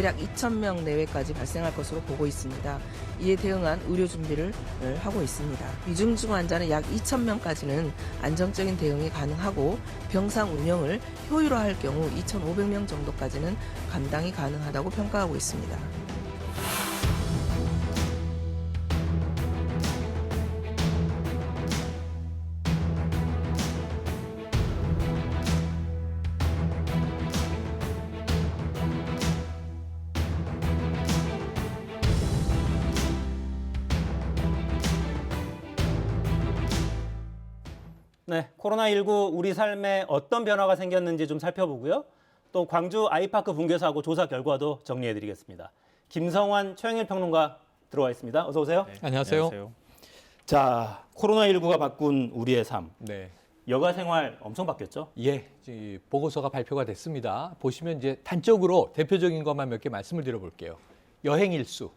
대략 2,000명 내외까지 발생할 것으로 보고 있습니다. 이에 대응한 의료 준비를 하고 있습니다. 위중증 환자는 약 2,000명까지는 안정적인 대응이 가능하고 병상 운영을 효율화할 경우 2,500명 정도까지는 감당이 가능하다고 평가하고 있습니다. 네, 코로나19 우리 삶에 어떤 변화가 생겼는지 좀 살펴보고요. 또 광주 아이파크 붕괴 사고 조사 결과도 정리해드리겠습니다. 김성환 최영일 평론가 들어와 있습니다. 어서 오세요. 안녕하세요. 자, 코로나19가 바꾼 우리의 삶. 네. 여가 생활 엄청 바뀌었죠? 예, 이 보고서가 발표가 됐습니다. 보시면 이제 단적으로 대표적인 것만 몇 개 말씀을 드려볼게요. 여행 일수.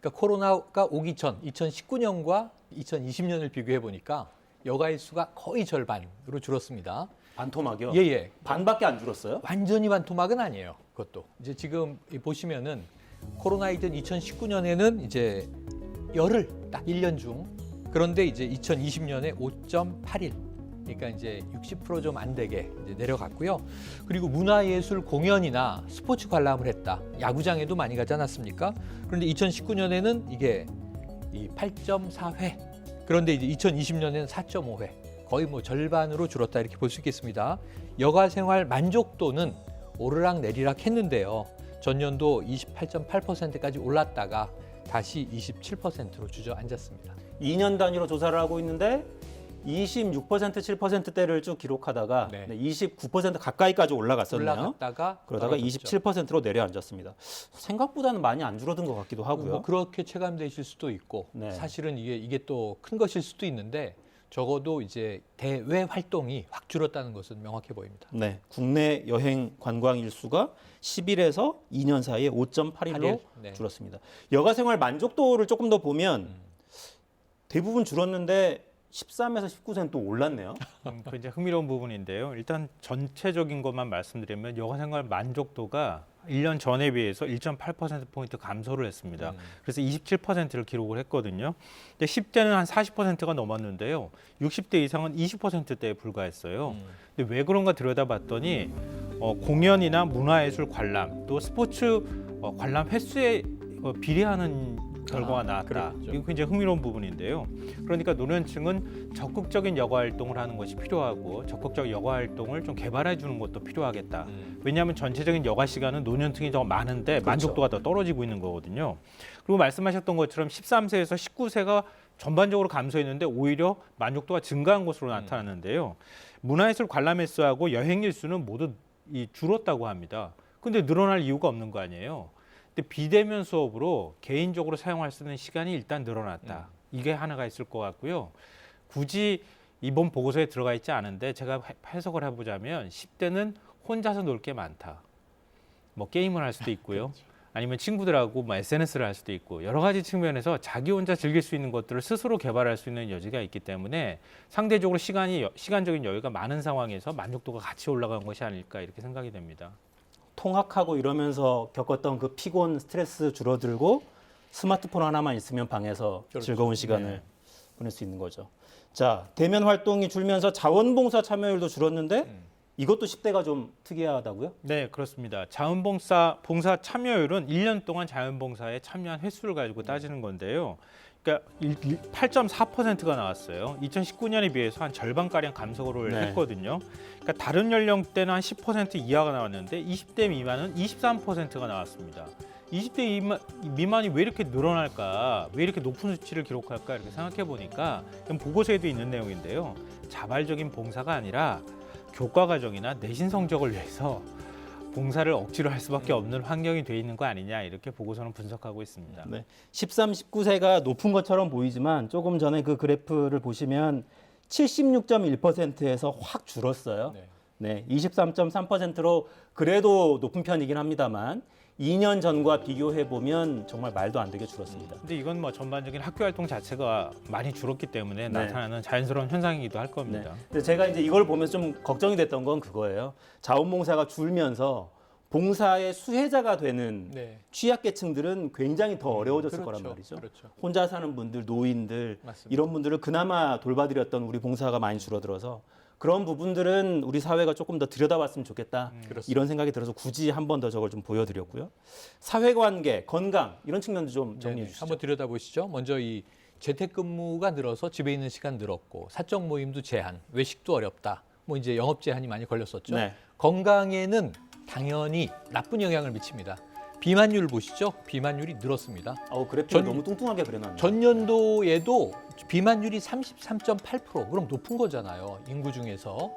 그러니까 코로나가 오기 전 2019년과 2020년을 비교해 보니까 여가 일 수가 거의 절반으로 줄었습니다. 반토막이요? 예, 예. 반밖에 안 줄었어요? 완전히 반토막은 아니에요. 그것도 이제 지금 이 보시면은 코로나 이전 2019년에는 이제 열흘 딱 1년 중 그런데 이제 2020년에 5.81 그러니까 이제 60%좀 안 되게 내려갔고요. 그리고 문화예술 공연이나 스포츠 관람을 했다. 야구장에도 많이 가지 않았습니까? 그런데 2019년에는 이게 이 8.4회 그런데 이제 2020년에는 4.5회 거의 뭐 절반으로 줄었다 이렇게 볼 수 있겠습니다. 여가 생활 만족도는 오르락 내리락 했는데요. 전년도 28.8%까지 올랐다가 다시 27%로 주저앉았습니다. 2년 단위로 조사를 하고 있는데 26% 7%대를 쭉 기록하다가 네. 네, 29% 가까이까지 올라갔었네요. 올라갔다가 그러다가 떨어졌죠. 27%로 내려앉았습니다. 생각보다는 많이 안 줄어든 것 같기도 하고요. 뭐 그렇게 체감되실 수도 있고 네. 사실은 이게 이게 또 큰 것일 수도 있는데 적어도 이제 대외 활동이 확 줄었다는 것은 명확해 보입니다. 네, 국내 여행 관광 일수가 10일에서 2년 사이에 5.8일로 팔일, 네. 줄었습니다. 여가 생활 만족도를 조금 더 보면 음. 대부분 줄었는데 13에서 19세는 또 올랐네요. 음, 그 이제 흥미로운 부분인데요. 일단 전체적인 것만 말씀드리면 여가생활 만족도가 1년 전에 비해서 1.8% 포인트 감소를 했습니다. 음. 그래서 27%를 기록을 했거든요. 근데 10대는 한 40%가 넘었는데요. 60대 이상은 20%대에 불과했어요. 음. 근데 왜 그런가 들여다봤더니 어, 공연이나 문화예술 관람 또 스포츠 어, 관람 횟수에 어, 비례하는 결과가 아, 나왔다. 그렇죠. 이거 굉장히 흥미로운 부분인데요. 그러니까 노년층은 적극적인 여가 활동을 하는 것이 필요하고 적극적 여가 활동을 좀 개발해 주는 것도 필요하겠다. 음. 왜냐하면 전체적인 여가 시간은 노년층이 더 많은데 그렇죠. 만족도가 더 떨어지고 있는 거거든요. 그리고 말씀하셨던 것처럼 13세에서 19세가 전반적으로 감소했는데 오히려 만족도가 증가한 것으로 음. 나타났는데요. 문화예술 관람 횟수하고 여행 일수는 모두 이 줄었다고 합니다. 근데 늘어날 이유가 없는 거 아니에요. 근데 비대면 수업으로 개인적으로 사용할 수 있는 시간이 일단 늘어났다. 이게 하나가 있을 것 같고요. 굳이 이번 보고서에 들어가 있지 않은데 제가 해- 해석을 해보자면 10대는 혼자서 놀 게 많다. 뭐 게임을 할 수도 있고요. 아니면 친구들하고 뭐 SNS를 할 수도 있고 여러 가지 측면에서 자기 혼자 즐길 수 있는 것들을 스스로 개발할 수 있는 여지가 있기 때문에 상대적으로 시간이 여- 시간적인 여유가 많은 상황에서 만족도가 같이 올라간 것이 아닐까 이렇게 생각이 됩니다. 통학하고 이러면서 겪었던 그 피곤, 스트레스 줄어들고 스마트폰 하나만 있으면 방에서 그렇죠. 즐거운 시간을 네. 보낼 수 있는 거죠. 자, 대면 활동이 줄면서 자원봉사 참여율도 줄었는데 음. 이것도 10대가 좀 특이하다고요? 네, 그렇습니다. 자원봉사 봉사 참여율은 1년 동안 자원봉사에 참여한 횟수를 가지고 따지는 건데요. 그러니까 8.4%가 나왔어요. 2019년에 비해서 한 절반 가량 감소를 네. 했거든요. 그러니까 다른 연령대는 한 10% 이하가 나왔는데 20대 미만은 23%가 나왔습니다. 20대 미만, 미만이 왜 이렇게 늘어날까? 왜 이렇게 높은 수치를 기록할까? 이렇게 생각해 보니까 보고서에도 있는 내용인데요. 자발적인 봉사가 아니라 교과 과정이나 내신 성적을 위해서 봉사를 억지로 할 수밖에 없는 환경이 돼 있는 거 아니냐 이렇게 보고서는 분석하고 있습니다. 네. 13, 19세가 높은 것처럼 보이지만 조금 전에 그 그래프를 보시면 76.1%에서 확 줄었어요. 네. 네, 23.3%로 그래도 높은 편이긴 합니다만 2년 전과 비교해 보면 정말 말도 안 되게 줄었습니다. 근데 이건 뭐 전반적인 학교 활동 자체가 많이 줄었기 때문에 네. 나타나는 자연스러운 현상이기도 할 네. 겁니다. 근데 제가 이제 이걸 보면서 좀 걱정이 됐던 건 그거예요. 자원봉사가 줄면서 봉사의 수혜자가 되는 네. 취약계층들은 굉장히 더 어려워졌을 그렇죠. 거란 말이죠. 그렇죠. 혼자 사는 분들, 노인들 맞습니다. 이런 분들을 그나마 돌봐드렸던 우리 봉사가 많이 줄어들어서 그런 부분들은 우리 사회가 조금 더 들여다봤으면 좋겠다 그렇습니다. 이런 생각이 들어서 굳이 한 번 더 저걸 좀 보여드렸고요. 사회관계, 건강 이런 측면도 좀 정리해 네네. 주시죠. 한번 들여다보시죠. 먼저 이 재택근무가 늘어서 집에 있는 시간 늘었고 사적 모임도 제한, 외식도 어렵다. 뭐 이제 영업 제한이 많이 걸렸었죠. 네. 건강에는 당연히 나쁜 영향을 미칩니다. 비만율 보시죠. 비만율이 늘었습니다. 아우 그래픽 전- 너무 뚱뚱하게 그려놨네. 전년도에도 비만율이 33.8% 그럼 높은 거잖아요. 인구 중에서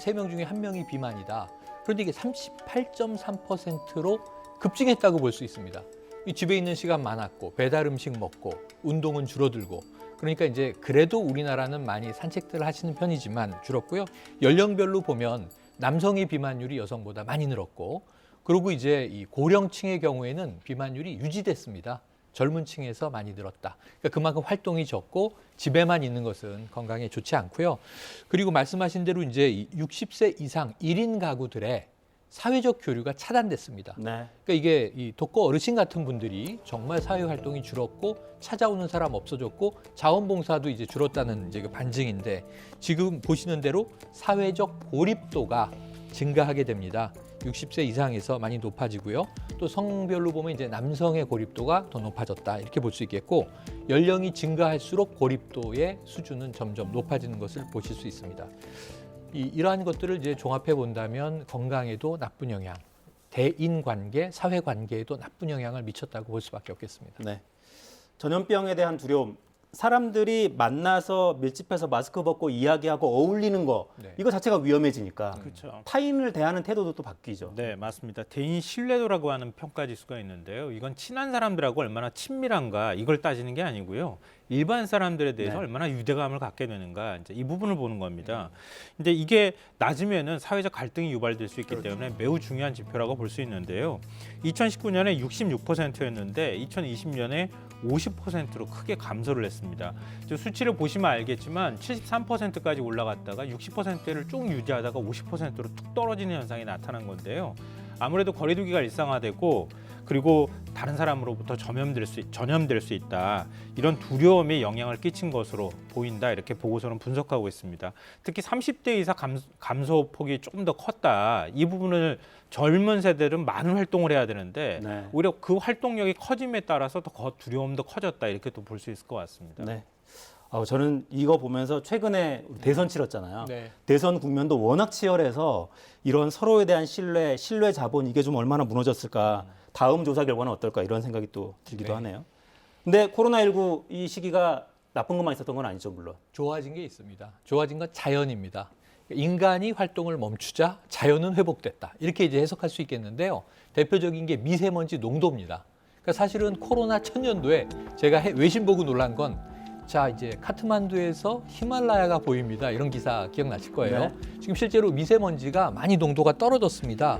세명 중에 한 명이 비만이다. 그런데 이게 38.3%로 급증했다고 볼 수 있습니다. 이 집에 있는 시간 많았고 배달 음식 먹고 운동은 줄어들고 그러니까 이제 그래도 우리나라는 많이 산책들 을 하시는 편이지만 줄었고요. 연령별로 보면 남성의 비만율이 여성보다 많이 늘었고 그리고 이제 이 고령층의 경우에는 비만율이 유지됐습니다. 젊은 층에서 많이 늘었다. 그러니까 그만큼 활동이 적고 집에만 있는 것은 건강에 좋지 않고요. 그리고 말씀하신 대로 이제 이 60세 이상 1인 가구들의 사회적 교류가 차단됐습니다. 네. 그러니까 이게 이 독거 어르신 같은 분들이 정말 사회 활동이 줄었고 찾아오는 사람 없어졌고 자원봉사도 이제 줄었다는 이제 그 반증인데 지금 보시는 대로 사회적 고립도가 증가하게 됩니다. 60세 이상에서 많이 높아지고요. 또 성별로 보면 이제 남성의 고립도가 더 높아졌다 이렇게 볼 수 있겠고 연령이 증가할수록 고립도의 수준은 점점 높아지는 것을 보실 수 있습니다. 이, 이러한 것들을 이제 종합해 본다면 건강에도 나쁜 영향, 대인 관계, 사회 관계에도 나쁜 영향을 미쳤다고 볼 수밖에 없겠습니다. 네. 전염병에 대한 두려움. 사람들이 만나서 밀집해서 마스크 벗고 이야기하고 어울리는 거 네. 이거 자체가 위험해지니까 그렇죠. 타인을 대하는 태도도 또 바뀌죠. 네, 맞습니다. 대인 신뢰도라고 하는 평가 지수가 있는데요. 이건 친한 사람들하고 얼마나 친밀한가 이걸 따지는 게 아니고요. 일반 사람들에 대해서 네. 얼마나 유대감을 갖게 되는가 이제 이 부분을 보는 겁니다. 근데 이게 낮으면은 사회적 갈등이 유발될 수 있기 때문에 매우 중요한 지표라고 볼 수 있는데요. 2019년에 66%였는데 2020년에 50%로 크게 감소를 했습니다. 저 수치를 보시면 알겠지만 73%까지 올라갔다가 60%를 쭉 유지하다가 50%로 뚝 떨어지는 현상이 나타난 건데요. 아무래도 거리두기가 일상화되고 그리고 다른 사람으로부터 전염될 수 전염될 수 있다 이런 두려움에 영향을 끼친 것으로 보인다 이렇게 보고서는 분석하고 있습니다. 특히 30대 이상 감, 감소 폭이 조금 더 컸다 이 부분을 젊은 세대들은 많은 활동을 해야 되는데 네. 오히려 그 활동력이 커짐에 따라서 더 거- 두려움도 커졌다 이렇게 또 볼 수 있을 것 같습니다. 네. 아, 저는 이거 보면서 최근에 우리 대선 치렀잖아요. 네. 대선 국면도 워낙 치열해서 이런 서로에 대한 신뢰, 신뢰 자본 이게 좀 얼마나 무너졌을까. 다음 조사 결과는 어떨까 이런 생각이 또 들기도 네. 하네요. 근데 코로나19 이 시기가 나쁜 것만 있었던 건 아니죠, 물론. 좋아진 게 있습니다. 좋아진 건 자연입니다. 인간이 활동을 멈추자 자연은 회복됐다. 이렇게 이제 해석할 수 있겠는데요. 대표적인 게 미세먼지 농도입니다. 그러니까 사실은 코로나 천년도에 제가 해- 외신 보고 놀란 건 자, 이제 카트만두에서 히말라야가 보입니다. 이런 기사 기억나실 거예요. 네. 지금 실제로 미세먼지가 많이 농도가 떨어졌습니다.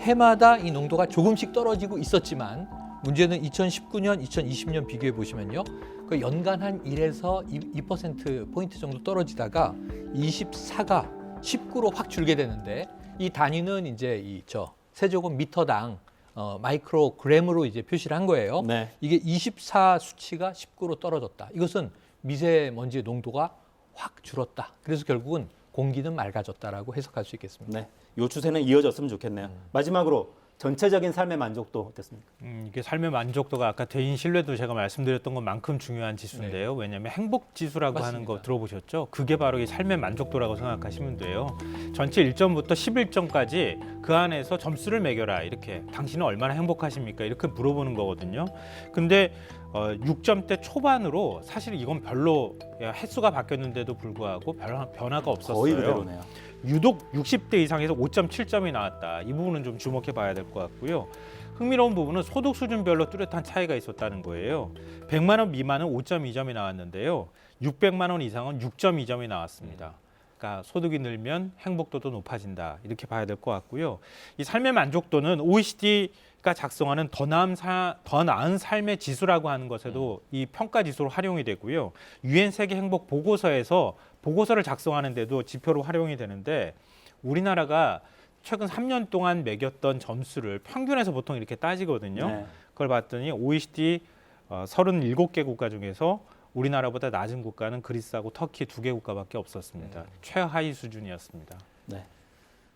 해마다 이 농도가 조금씩 떨어지고 있었지만 문제는 2019년, 2020년 비교해 보시면요. 그 연간 한 1에서 2% 포인트 정도 떨어지다가 24가 19로 확 줄게 되는데 이 단위는 이제 이 저 세제곱 미터당 어, 마이크로그램으로 이제 표시를 한 거예요. 네. 이게 24 수치가 19로 떨어졌다. 이것은 미세먼지 농도가 확 줄었다. 그래서 결국은 공기는 맑아졌다라고 해석할 수 있겠습니다. 네. 요 추세는 이어졌으면 좋겠네요. 마지막으로 전체적인 삶의 만족도 어땠습니까? 음, 이게 삶의 만족도가 아까 대인 신뢰도 제가 말씀드렸던 것만큼 중요한 지수인데요. 왜냐하면 행복 지수라고 하는 거 맞습니다. 들어보셨죠? 그게 바로 이 삶의 만족도라고 생각하시면 돼요. 전체 1점부터 11점까지 그 안에서 점수를 매겨라 이렇게 당신은 얼마나 행복하십니까 이렇게 물어보는 거거든요. 근데 어, 6점대 초반으로 사실 이건 별로 횟수가 바뀌었는데도 불구하고 변화, 변화가 없었어요. 거의 그대로네요. 유독 60대 이상에서 5.7점이 나왔다. 이 부분은 좀 주목해 봐야 될 것 같고요. 흥미로운 부분은 소득 수준별로 뚜렷한 차이가 있었다는 거예요. 100만 원 미만은 5.2점이 나왔는데요. 600만 원 이상은 6.2점이 나왔습니다. 그러니까 소득이 늘면 행복도도 높아진다. 이렇게 봐야 될 것 같고요. 이 삶의 만족도는 OECD가 작성하는 더 나은, 사, 더 나은 삶의 지수라고 하는 것에도 이 평가 지수로 활용이 되고요. 유엔 세계 행복 보고서에서 보고서를 작성하는데도 지표로 활용이 되는데 우리나라가 최근 3년 동안 매겼던 점수를 평균에서 보통 이렇게 따지거든요. 네. 그걸 봤더니 OECD 어, 37개 국가 중에서 우리나라보다 낮은 국가는 그리스하고 터키 두 개 국가밖에 없었습니다. 최하위 수준이었습니다. 네.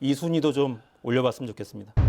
이 순위도 좀 올려봤으면 좋겠습니다.